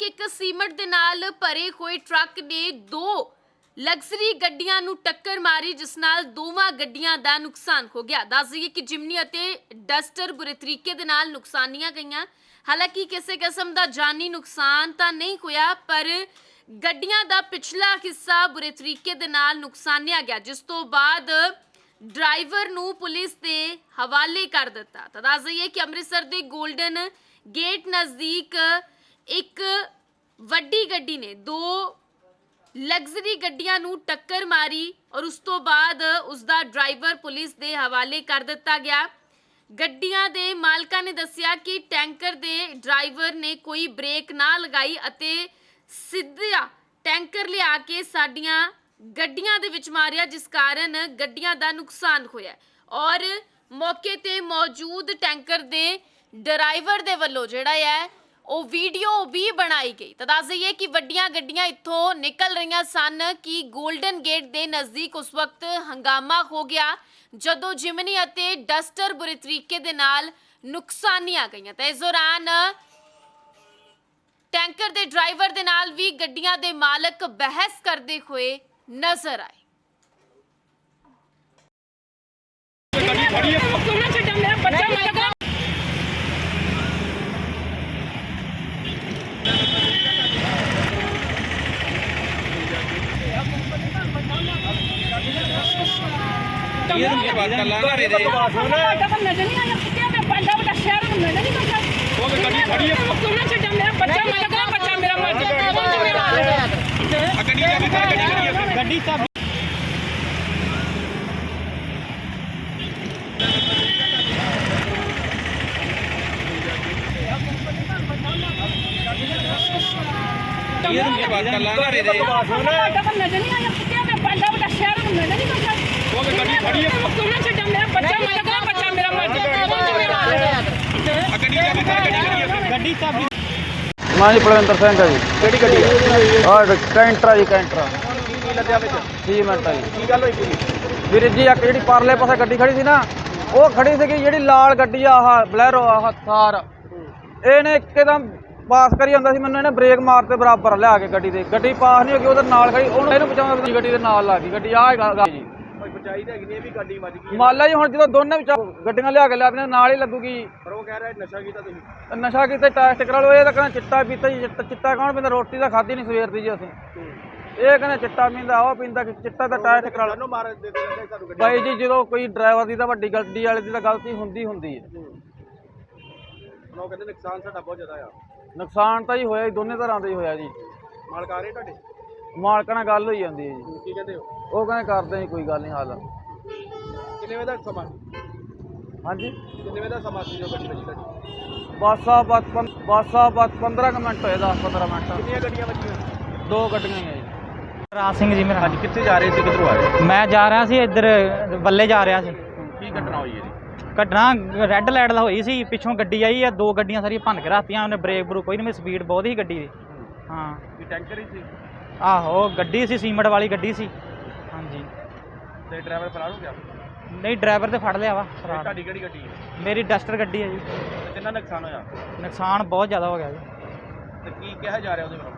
ਕਿ ਇੱਕ ਸੀਮਟ ਦੇ ਨਾਲ ਭਰੇ ਹੋਏ ਟਰੱਕ ਨੇ ਦੋ ਲਗਜ਼ਰੀ ਗੱਡੀਆਂ ਨੂੰ ਟੱਕਰ ਮਾਰੀ, ਜਿਸ ਨਾਲ ਦੋਵਾਂ ਗੱਡੀਆਂ ਦਾ ਨੁਕਸਾਨ ਹੋ ਗਿਆ। ਦੱਸ ਦਈਏ ਕਿ ਜਿਮਨੀ ਅਤੇ ਡਸਟਰ ਬੁਰੇ ਤਰੀਕੇ ਦੇ ਨਾਲ ਨੁਕਸਾਨੀਆਂ ਗਈਆਂ। ਹਾਲਾਂਕਿ ਕਿਸੇ ਕਿਸਮ ਦਾ ਜਾਨੀ ਨੁਕਸਾਨ ਤਾਂ ਨਹੀਂ ਹੋਇਆ, ਪਰ ਗੱਡੀਆਂ ਦਾ ਪਿਛਲਾ ਹਿੱਸਾ ਬੁਰੇ ਤਰੀਕੇ ਦੇ ਨਾਲ ਨੁਕਸਾਨਿਆ ਗਿਆ, ਜਿਸ ਤੋਂ ਬਾਅਦ ਡਰਾਈਵਰ ਨੂੰ ਪੁਲਿਸ ਦੇ ਹਵਾਲੇ ਕਰ ਦਿੱਤਾ। ਤਾਂ ਦੱਸ ਦਈਏ ਕਿ ਅੰਮ੍ਰਿਤਸਰ ਦੇ 골ਡਨ ਗੇਟ ਨਜ਼ਦੀਕ ਇੱਕ ਵੱਡੀ ਗੱਡੀ ਨੇ, ਦੋ ਲਗਜ਼ਰੀ ਗੱਡੀਆਂ ਨੂੰ ਟੱਕਰ ਮਾਰੀ ਔਰ ਉਸ ਤੋਂ ਬਾਅਦ ਉਸ ਦਾ ਡਰਾਈਵਰ ਪੁਲਿਸ ਦੇ ਹਵਾਲੇ ਕਰ ਦਿੱਤਾ ਗਿਆ। ਗੱਡੀਆਂ ਦੇ ਮਾਲਕਾਂ ਨੇ ਦੱਸਿਆ ਕਿ ਟੈਂਕਰ ਦੇ ਡਰਾਈਵਰ ਨੇ ਕੋਈ ਬ੍ਰੇਕ ਨਾ ਲਗਾਈ ਅਤੇ ਸਿੱਧਾ ਟੈਂਕਰ ਲਿਆ ਕੇ ਸਾਡੀਆਂ ਗੱਡੀਆਂ ਦੇ ਵਿੱਚ ਮਾਰਿਆ, ਜਿਸ ਕਾਰਨ ਗੱਡੀਆਂ ਦਾ ਨੁਕਸਾਨ ਹੋਇਆ। ਔਰ ਮੌਕੇ ਤੇ ਮੌਜੂਦ ਟੈਂਕਰ ਦੇ ਡਰਾਈਵਰ ਦੇ ਵੱਲੋਂ ਜਿਹੜਾ ਹੈ ਉਹ ਵੀਡੀਓ ਵੀ ਬਣਾਈ ਗਈ। ਤਾਂ ਦੱਸ ਦਈਏ ਕਿ ਵੱਡੀਆਂ ਗੱਡੀਆਂ ਇੱਥੋਂ ਨਿਕਲ ਰਹੀਆਂ ਸਨ ਕਿ 골ਡਨ ਗੇਟ ਦੇ ਨਜ਼ਦੀਕ ਉਸ ਵਕਤ ਹੰਗਾਮਾ ਹੋ ਗਿਆ, ਜਦੋਂ ਜਿਮਨੀ ਅਤੇ ਡਸਟਰ ਬੁਰੇ ਤਰੀਕੇ ਦੇ ਨਾਲ ਨੁਕਸਾਨੀਆਂ ਗਈਆਂ। ਤਾਂ ਇਸ ਦੌਰਾਨ ਟੈਂਕਰ ਦੇ ਡਰਾਈਵਰ ਦੇ ਨਾਲ ਵੀ ਗੱਡੀਆਂ ਦੇ ਮਾਲਕ ਬਹਿਸ ਕਰਦੇ ਹੋਏ ਨਜ਼ਰ ਆਏ। ਕਿਉਂ ਛੱਡਾਂ ਮੇਰਾ ਬੱਚਾ ਮੈਂ ਲਗਾ ਇਹਨੂੰ ਬਾਤ ਕਰ ਲਾ ਘਰੇ ਦੇ ਸਾਡਾ ਤਾਂ ਨਜ਼ਰ ਨਹੀਂ ਆਇਆ। ਕਿਤੇ ਮੈਂ ਪੰਡਾ ਵੱਡਾ ਸ਼ਹਿਰ ਨੂੰ ਨਜ਼ਰ ਨਹੀਂ ਕਰਦਾ ਉਹ ਤੇ ਗੱਡੀ ਖੜੀ ਹੈ ਸੁਣਾ ਛੱਡਾ ਮੇਰਾ ਬੱਚਾ ਮਰ ਗਿਆ ਬੱਚਾ ਮੇਰਾ ਮਰ ਗਿਆ ਉਹ ਜ਼ਿੰਮੇਵਾਰ ਹੈ ਗੱਡੀ ਚਾਬੀ ਗੱਡੀ ਗੱਡੀ ਚਾਬੀ ਇਹਨੂੰ ਬਾਤ ਕਰ ਲਾ ਘਰੇ ਦੇ ਸਾਡਾ ਤਾਂ ਨਜ਼ਰ ਨਹੀਂ ਆਇਆ। ਕਿਤੇ ਮੈਂ ਪੰਡਾ ਵੱਡਾ ਸ਼ਹਿਰ ਨੂੰ ਨਜ਼ਰ ਨਹੀਂ ਕਰਦਾ ਉਹ ਵੀ ਗੱਡੀ ਖੜੀ ਹੈ ਕਿਉਂ ਨਾ ਛੱਡਾਂ ਮੇਰਾ ਬੱਚਾ ਮੈਂ ਬੱਚਾ ਮੇਰਾ ਮਰ ਆ ਜਾ ਕੇ ਗੱਡੀ ਖੜੀ ਹੈ ਗੱਡੀ ਚਾਬੀ ਮੈਂ ਜੀ ਪਲਵਿੰਦਰ ਸਿੰਘ ਹੈ ਜੀ। ਕਿਹੜੀ ਗੱਡੀ ਹੈ ਆਹ ਕੈਂਟਰਾ ਜੀ ਕੈਂਟਰਾ। ਕੀ ਲੱਗਿਆ ਵਿੱਚ 30 ਮਿੰਟ ਆ ਜੀ। ਕੀ ਗੱਲ ਹੋਈ ਪੂਰੀ? ਵੀਰ ਜੀ ਇੱਕ ਜਿਹੜੀ ਪਰਲੇ ਪਾਸੇ ਗੱਡੀ ਖੜੀ ਸੀ ਨਾ ਉਹ ਖੜੀ ਸੀਗੀ ਜਿਹੜੀ ਲਾਲ ਗੱਡੀ ਆ ਆਹ ਬਲੈਰੋ ਆਹ ਥਾਰ। ਇਹਨੇ ਇੱਕਦਮ ਪਾਸ ਕਰੀ ਜਾਂਦਾ ਸੀ ਮੈਨੂੰ ਇਹਨੇ ਬ੍ਰੇਕ ਮਾਰ ਤੇ ਬਰਾਬਰ ਲਿਆ ਕੇ ਗੱਡੀ ਦੇ। ਗੱਡੀ ਪਾਸ ਨਹੀਂ ਹੋ ਗਈ ਉਹਦੇ ਨਾਲ ਖੜੀ ਉਹਨੂੰ ਇਹਨੂੰ ਬਚਾਉਂਦਾ ਗੱਡੀ ਦੇ ਨਾਲ ਲੱਗ ਗਈ। ਗੱਡੀ ਆਹ ਜੀ ਬਚਾਈ ਤਾਂ ਹੈਗੀ ਨਹੀਂ ਇਹ ਵੀ ਗੱਡੀ ਵੱਜ ਗਈ ਮੰਨ ਲਾ ਜੀ ਹੁਣ ਜਦੋਂ ਦੋਨੇ ਵਿੱਚ ਗੱਡੀਆਂ ਲਿਆ ਕੇ ਲਿਆਦੀਆਂ ਨਾਲ ਹੀ ਲੱਗੂਗੀ। ਪਰ ਉਹ ਕਹਿ ਰਿਹਾ ਨਸ਼ਾ ਕੀਤਾ ਤੁਸੀਂ। ਨਸ਼ਾ ਕੀਤਾ ਟੈਸਟ ਕਰਾ ਲਓ ਇਹ ਤਾਂ ਕਹਿੰਦਾ ਚਿੱਟਾ ਪੀਤਾ ਜੀ ਚਿੱਟਾ- ਚਿੱਟਾ ਕੌਣ ਪੀਂਦਾ? ਰੋਟੀ ਤਾਂ ਖਾਧੀ ਨਹੀਂ ਸਵੇਰ ਦੀ ਜੀ ਅਸੀਂ। ਇਹ ਕਹਿੰਦਾ ਚਿੱਟਾ ਪੀਂਦਾ ਉਹ ਪੀਂਦਾ ਕਿ ਚਿੱਟਾ ਤਾਂ ਟੈਸਟ ਕਰਾ ਲਓ। ਸਾਨੂੰ ਮਾਰ ਦੇ ਦੇ ਤੁਹਾਨੂੰ ਗੱਡੀ। ਬਾਈ ਜੀ ਜਦੋਂ ਕੋਈ ਡਰਾਈਵਰ ਦੀ ਤਾਂ ਵੱਡੀ ਗਲਤੀ ਵਾਲੇ ਦੀ ਤਾਂ ਗਲਤੀ ਹੁੰਦੀ ਹੁੰਦੀ ਹੈ। ਹੁਣ ਉਹ ਕਹਿੰਦੇ ਨੁਕਸਾਨ ਸਾਡਾ ਬਹੁਤ ਜ਼ਿਆਦਾ ਆ। ਨੁਕਸਾਨ ਤਾਂ ਜੀ ਹੋਇਆ ਜੀ ਦੋਨੇ ਤਰ੍ਹਾਂ ਦਾ ਹੀ ਹੋਇਆ ਜੀ। ਮਾਲਕ ਆ ਰਹੇ ਤੁਹਾਡੇ? ਮਾਲਕਾਂ ਨਾਲ ਗੱਲ ਹੋਈ ਜਾਂਦੀ ਹੈ ਜੀ। ਕੀ ਕਹਿੰਦੇ ਹੋ? ਉਹ ਕਹਿੰਦੇ ਕਰਦੇ ਜੀ ਕੋਈ ਗੱਲ ਨਹੀਂ ਹਾਲ। ਕਿੰਨੇ ਵਜੇ ਦਾ ਸਮਾਂ? ਹਾਂਜੀ? ਕਿੰਨੇ ਵਜੇ ਦਾ ਸਮਾਂ ਸੀ ਜੋ ਗੱਡੀ ਵੱਜੀ ਤੁਹਾਡੀ? ਬਸ ਆ ਬਸ ਪੰ- ਬਸ ਆ ਬਸ 15 ਕੁ ਮਿੰਟ ਹੋਏ 10 15 ਮਿੰਟ। ਕਿੰਨੀਆਂ ਗੱਡੀਆਂ ਵੱਜੀਆਂ? ਦੋ ਗੱਡੀਆਂ ਹੀ ਜੀ। ਰਾਜ ਸਿੰਘ ਜੀ ਮੇਰਾ ਅੱਜ ਕਿੱਥੇ ਜਾ ਰਹੇ ਸੀ ਕਿੱਧਰੋਂ ਆ ਰਹੇ ਮੈਂ ਜਾ ਰਿਹਾ ਸੀ ਇੱਧਰ ਬੱਲੇ ਜਾ ਰਿਹਾ ਸੀ। ਕੀ ਘਟਨਾ ਹੋਈ ਹੈ ਜੀ? ਘਟਨਾ ਰੈੱਡ ਲਾਈਟ ਦਾ ਹੋਈ ਸੀ ਪਿੱਛੋਂ ਗੱਡੀ ਆਈ ਆ ਦੋ ਗੱਡੀਆਂ ਸਾਰੀਆਂ ਭੰਨ ਕੇ ਰੱਖਤੀਆਂ ਉਹਨੇ ਬ੍ਰੇਕ ਬਰੂ ਕੋਈ ਨਹੀਂ ਮੇਰੀ ਸਪੀਡ ਬਹੁਤ ਹੀ ਗੱਡੀ ਦੀ। ਹਾਂ। ਕੀ ਟੈਂਕਰ ਹੀ ਸੀ? ਆਹੋ ਗੱਡੀ ਸੀ ਸੀਮਟ ਵਾਲੀ ਗੱਡੀ ਸੀ। ਹਾਂਜੀ। ਤੇ ਡਰਾਈਵਰ ਫਰਾਰ ਹੋ ਗਿਆ ਨਹੀਂ ਡਰਾਈਵਰ ਤੇ ਫੜ ਲਿਆ ਵਾ ਤੇ ਫਰਾਰ। ਤੁਹਾਡੀ ਕਿਹੜੀ ਗੱਡੀ ਹੈ? ਮੇਰੀ ਡਸਟਰ ਗੱਡੀ ਹੈ ਜੀ। ਤੇ ਕਿੰਨਾ ਨੁਕਸਾਨ ਹੋਇਆ? ਨੁਕਸਾਨ ਬਹੁਤ ਜ਼ਿਆਦਾ ਹੋ ਗਿਆ ਜੀ। ਤੇ ਕੀ ਕਿਹਾ ਜਾ ਰਿਹਾ ਉਹਦੇ ਵੱਲੋਂ?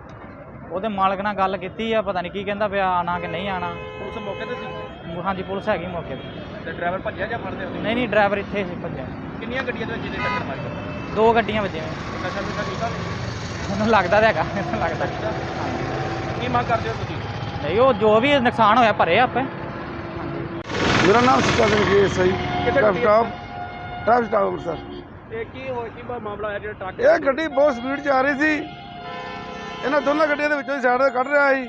ਉਹਦੇ ਮਾਲਕ ਨਾਲ ਗੱਲ ਕੀਤੀ ਆ ਪਤਾ ਨਹੀਂ ਕੀ ਕਹਿੰਦਾ ਪਿਆ ਆਣਾ ਕਿ ਨਹੀਂ ਆਣਾ ਪੁਲਿਸ ਮੌਕੇ ਤੇ ਸੀ? ਹਾਂਜੀ ਪੁਲਿਸ ਹੈਗੀ ਮੌਕੇ ਤੇ। ਤੇ ਡਰਾਈਵਰ ਭੱਜਿਆ ਜਾਂ ਫੜਦੇ ਉਹਦੇ ਨਹੀਂ ਨਹੀਂ ਡਰਾਈਵਰ ਇੱਥੇ ਸੀ ਭੱਜਿਆ। ਕਿੰਨੀਆਂ ਗੱਡੀਆਂ ਦੇ ਵਿੱਚ ਜਿਹਦੇ ਟੱਕਰ ਮਾਰੀ? ਦੋ ਗੱਡੀਆਂ ਵੱਜੀਆਂ। ਨਸ਼ਾ ਨੁਸ਼ਾ ਕੀਤਾ? ਮੈਨੂੰ ਲੱਗਦਾ ਤਾਂ ਹੈਗਾ ਮੈਨੂੰ ਲੱਗਦਾ। ਕੀ ਮੰਗ ਕਰਦੇ ਹੋ ਤੁਸੀਂ? ਨਹੀਂ ਉਹ ਜੋ ਵੀ ਨੁਕਸਾਨ ਹੋਇਆ ਭਰੇ ਆਪੇ। ਮੇਰਾ ਨਾਮ ਸਿਕੰਦਰ ਜੀ ਟਾਪ ਗੱਡੀ ਟਾਪ ਟਾਪ ਸਟਾਪ ਅੰਮ੍ਰਿਤਸਰ। ਤੇ ਕੀ ਹੋਇਆ ਕੀ ਮਾਮਲਾ ਹੋਇਆ ਜਿਹੜਾ ਟਰੱਕ ਇਹ ਗੱਡੀ ਬਹੁਤ ਸਪੀਡ 'ਚ ਆ ਰਹੀ ਸੀ। ਇਹਨਾਂ ਦੋਨਾਂ ਗੱਡੀਆਂ ਦੇ ਵਿੱਚੋਂ ਸਾਈਡ ਤੇ ਕੱਢ ਰਿਹਾ ਸੀ।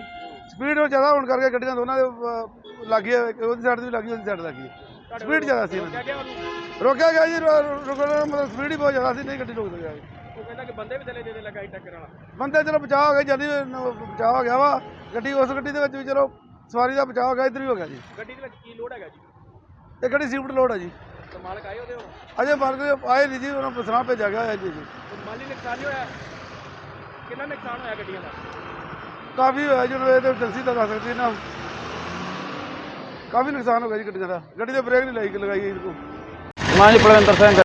ਸਪੀਡ ਉਹ ਜ਼ਿਆਦਾ ਹੋਣ ਕਰਕੇ ਗੱਡੀਆਂ ਦੋਨਾਂ ਦੇ ਲੱਗੀ ਹੈ, ਉਹਦੀ ਸਾਈਡ ਤੇ ਵੀ ਲੱਗੀ ਉਹਦੀ ਸਾਈਡ ਲੱਗੀ ਸਪੀਡ ਜ਼ਿਆਦਾ ਸੀ ਰੋਕਿਆ ਗਿਆ ਜੀ ਰੁਕਣਾ ਮਤਲਬ ਸਪੀਡ ਹੀ ਬਹੁਤ ਜ਼ਿਆਦਾ ਸੀ ਨਹੀਂ ਗੱਡੀ ਰੁਕ ਸਕਿਆ ਉਹ ਕਹਿੰਦਾ ਕਿ ਬੰਦੇ ਵੀ ਥੱਲੇ ਦੇ ਦੇ ਲਗਾਈ ਟੱਕਰ ਵਾਲਾ। ਬੰਦੇ ਚਲੋ ਬਚਾਅ ਹੋ ਗਿਆ ਜਲਦੀ ਬਚਾਅ ਹੋ ਗਿਆ ਵਾ। ਗੱਡੀ ਉਸ ਗੱਡੀ ਦੇ ਵਿੱਚ ਵੀ ਚਲੋ ਸਵਾਰੀ ਦਾ ਬਚਾਅ ਹੋ ਗਿਆ ਇੱਧਰ ਵੀ ਹੋ ਗਿਆ ਜੀ। ਗੱਡੀ ਦੇ ਵਿੱਚ ਕੀ ਲੋਡ ਹੈਗਾ ਜੀ? ਇਹ ਗੱਡੀ ਸੀਫਟ ਲੋਡ ਹੈ ਜੀ। ਤੇ ਮਾਲਕ ਆਏ ਉਹਦੇ ਹੁਣ ਅਜੇ ਮਾਰਕ ਆਏ ਨਹੀਂ ਜੀ ਉਹਨਾਂ ਸੁਣਾ ਭੇਜਿਆ ਗਿਆ ਹੈ ਜੀ। ਜੀ ਮਾਲੀ ਨੁਕਸਾਨ ਨਹੀਂ ਹੋਇਆ? ਕਿੰਨਾ ਨੁਕਸਾਨ ਹੋਇਆ ਗੱਡੀਆਂ ਦਾ? ਕਾਫੀ ਹੋਇਆ ਜੀ ਹੁਣ ਇਹ ਤੇ ਜਲਸੀ ਤਾਂ ਦੱਸ ਸਕਦੀ ਨਾ। ਕਾਫੀ ਨੁਕਸਾਨ ਹੋ ਗਿਆ ਜੀ ਗੱਡੀਆਂ ਦਾ। ਗੱਡੀ ਦੇ ਬ੍ਰੇਕ ਨਹੀਂ ਲਾਈ ਲਗਾਈ ਇਹਦੇ ਕੋਲ। ਮੈਂ ਜੀ ਪਲਵਿੰਦਰ ਸਿੰਘ।